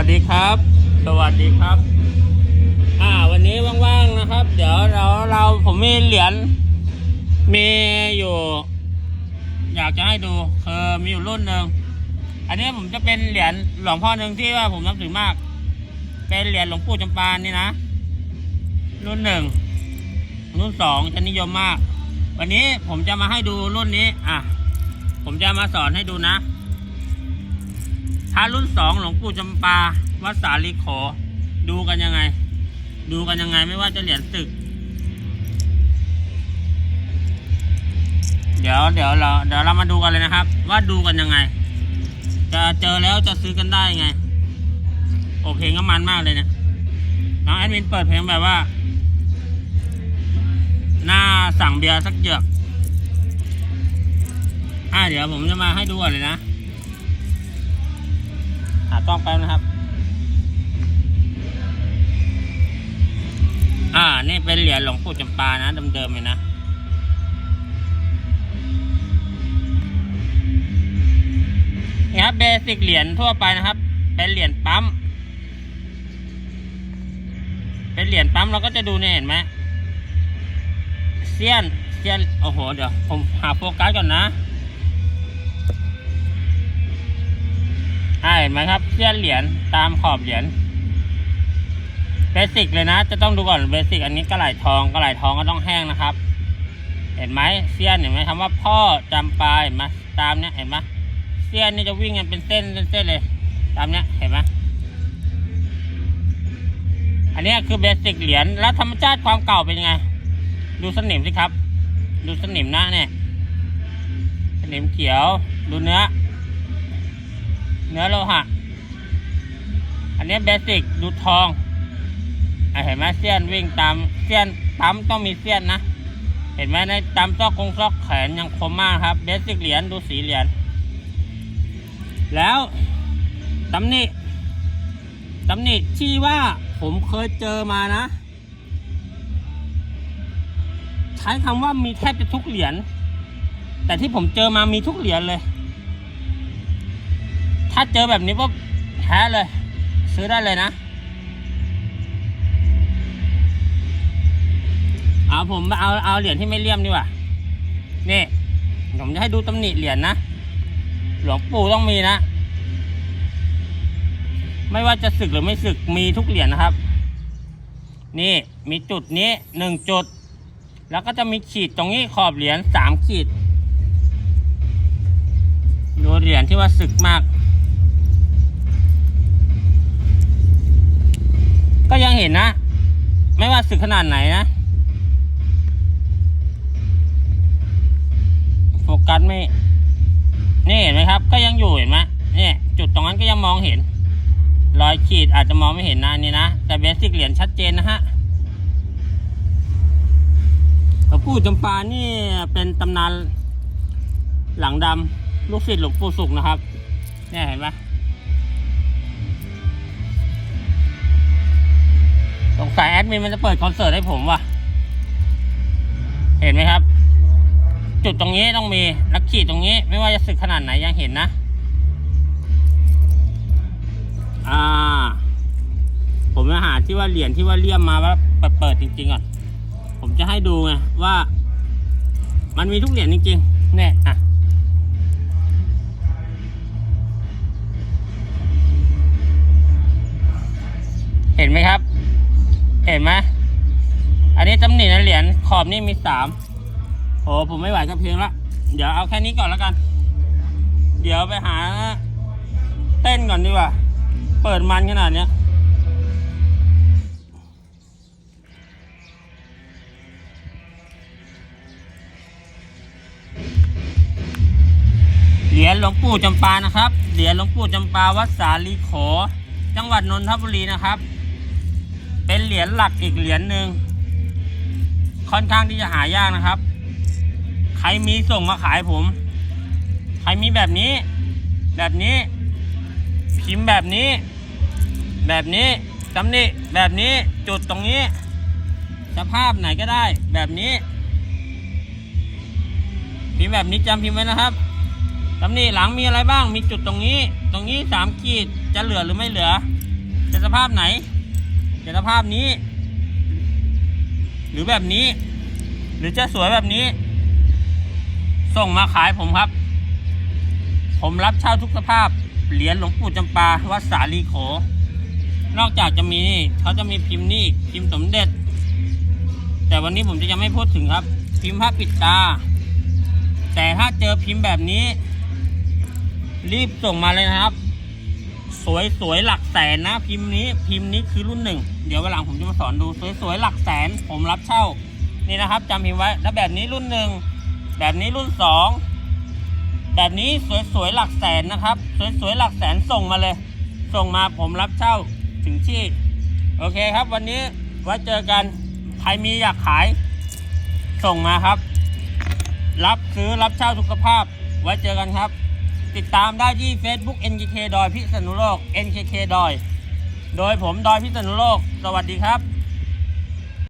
วัสดีครับ สวัสดีครับ อ่า วันนี้ว่างๆนะครับ เดี๋ยวเราเราผมมีเหรียญมีอยู่ อยากจะให้ดูคือมีอยู่รุ่นหนึ่งอันนี้ผมจะเป็นเหรียญหลวงพ่อหนึ่งที่ว่าผมนับถือมาก เป็นเหรียญหลวงปู่จำปานี่นะรุ่นหนึ่งรุ่นสองฉันนิยมมาก วันนี้ผมจะมาให้ดูรุ่นนี้ อะ ผมจะมาสอนให้ดูนะ ถ้ารุ่นสองหลวงปู่จำปาวัดสาลีโขดูกันยังไง ดูกันยังไงไม่ว่าจะเหรียญตึก เดี๋ยวเดี๋ยวเราเดี๋ยวเรามาดูกันเลยนะครับ ว่าดูกันยังไง จะเจอแล้วจะซื้อกันได้ไง โอเพลงก็มันมากเลยเนี่ยน้องแอดมินเปิดเพลงแบบว่า หน้าสั่งเบียร์สักเหยือกอ่าเดี๋ยวผมจะมาให้ดูก่อนเลยนะ หากล้องแป๊บนะครับ อ่า นี่เป็นเหรียญหลวงปู่จำปานะเดิมๆเลยนะนี่ครับเบสิกเหรียญทั่วไปนะครับ เป็นเหรียญปั๊ม เป็นเหรียญปั๊มเราก็จะดูเนี่ยเห็นไหมเซียนเซียนโอ้โห เดี๋ยว ผมหาโฟกัสก่อนนะ เห็นไหมครับเสี้ยนเหรียญตามขอบเหรียญเบสิกเลยนะ จะต้องดูก่อนเบสิกอันนี้กระไหลทองกระไหลทองก็ต้องแห้งนะครับ เห็นไหมเสี้ยนเห็นไหมคำว่าพ่อจำปาเห็นไหมตามเนี้ยเห็นไหมเสี้ยนนี่จะวิ่งกันเป็นเส้นเส้นเลย ตามเนี้ยเห็นไหมอันนี้คือเบสิกเหรียญแล้วธรรมชาติความเก่าเป็นยังไง ดูสนิมสิครับ ดูสนิมนะเนี่ยสนิมเขียวดูเนื้อ เนื้อโลหะ อันนี้เบสิกดูทองอเห็นไหมเสี้ยนวิ่งตามเสี้ยนปั๊มต้องมีเสี้ยนนะ เห็นไหมในตามซอกกงซอกแขนยังคมมากครับเบสิกเหรียญดูสีเหรียญแล้วตำหนิตำหนิที่ว่าผมเคยเจอมานะ ใช้คำว่ามีแทบจะทุกเหรียญแต่ที่ผมเจอมามีทุกเหรียญเลย ถ้าเจอแบบนี้ปุ๊บแท้เลย ซื้อได้เลยนะเอาผมเอาเอาเหรียญที่ไม่เลี่ยมดีกว่านี่ผมจะให้ดูตำหนิเหรียญนะหลวงปู่ต้องมีนะ ไม่ว่าจะสึกหรือไม่สึกมีทุกเหรียญนะครับ นี่มีจุดนี้หนึ่งจุด แล้วก็จะมีขีดตรงนี้ขอบเหรียญสามขีดดูเหรียญที่ว่าสึกมาก ก็ยัง เห็นนะ ไม่ว่าสึกขนาดไหนนะ โฟกัสไม่ นี่เห็นไหมครับ ก็ยังอยู่เห็นไหมนี่จุดตรงนั้นก็ยังมองเห็น รอยขีดอาจจะมองไม่เห็นนะนนี่นะ แต่เบสิกเหรียญชัดเจนนะฮะหลวงปู่จำปานี่เป็นตำนานหลังดำลูกศิษย์หลวงปู่สุขนะครับ เนี่ยเห็นไหม สงสัยแอดมินมันจะเปิดคอนเสิร์ตให้ผมว่ะ เห็นไหมครับ จุดตรงนี้ต้องมีลักขีดตรงนี้ ไม่ว่าจะสึกขนาดไหนยังเห็นนะ อ่า ผมจะหาที่ว่าเหรียญที่ว่าเลี่ยมมาว่าเปิดเปิดจริงๆก่อน ผมจะให้ดูไงว่า มันมีทุกเหรียญจริงๆเนี่ยอะเห็นไหมครับ เห็นไหมอันนี้ตำหนิในเหรียญขอบนี่มีสามโอ้ผมไม่ไหวกับเพลงละเดี๋ยวเอาแค่นี้ก่อนแล้วกัน เดี๋ยวไปหา เต้นก่อนดีกว่า เปิดมันขนาดเนี้ยเหรียญหลวงปู่จำปานะครับ เหรียญหลวงปู่จำปาวัดสาลีโขจังหวัดนนทบุรีนะครับ เป็นเหรียญหลักอีกเหรียญหนึ่งค่อนข้างที่จะหายากนะครับ ใครมีส่งมาขายผม ใครมีแบบนี้ แบบนี้ พิมพ์แบบนี้ แบบนี้ตำหนิแบบนี้จุดตรงนี้ สภาพไหนก็ได้ แบบนี้ พิมพ์แบบนี้จำพิมพ์ไว้นะครับตำหนิหลังมีอะไรบ้าง มีจุดตรงนี้ ตรงนี้สามขีด จะเหลือหรือไม่เหลือ จะสภาพไหน จะสภาพนี้ หรือแบบนี้ หรือจะสวยแบบนี้ ส่งมาขายผมครับ ผมรับเช่าทุกสภาพ เหรียญหลวงปู่จำปาวัดสาลีโข นอกจากจะมีนี่เขาจะมีพิมพ์นี่พิมพ์สมเด็จ แต่วันนี้ผมจะยังไม่พูดถึงครับ พิมพ์พระปิดตา แต่ถ้าเจอพิมพ์แบบนี้ รีบส่งมาเลยนะครับ วยสวยๆหลักแสนนะ พิมพ์นี้พิมพ์นี้คือรุ่นหนึ่งเดี๋ยววันหลังผมจะมาสอนดูสวยสวยๆหลักแสน ผมรับเช่า นี่นะครับจำพิมพ์ไว้ แล้วแบบนี้รุ่นหนึ่งแบบนี้รุ่นสองแบบนี้สวยๆหลักแสนนะครับ สวยๆหลักแสนส่งมาเลย ส่งมาผมรับเช่าถึงที่ โอเคครับ วันนี้ไว้เจอกันใครมีอยากขาย ส่งมาครับ รับซื้อรับเช่าทุกภาพ ไว้เจอกันครับ ติดตามได้ที่ Facebook NKK ดอยพิษณุโลก NKK ดอย โดยผมดอยพิษณุโลก สวัสดีครับ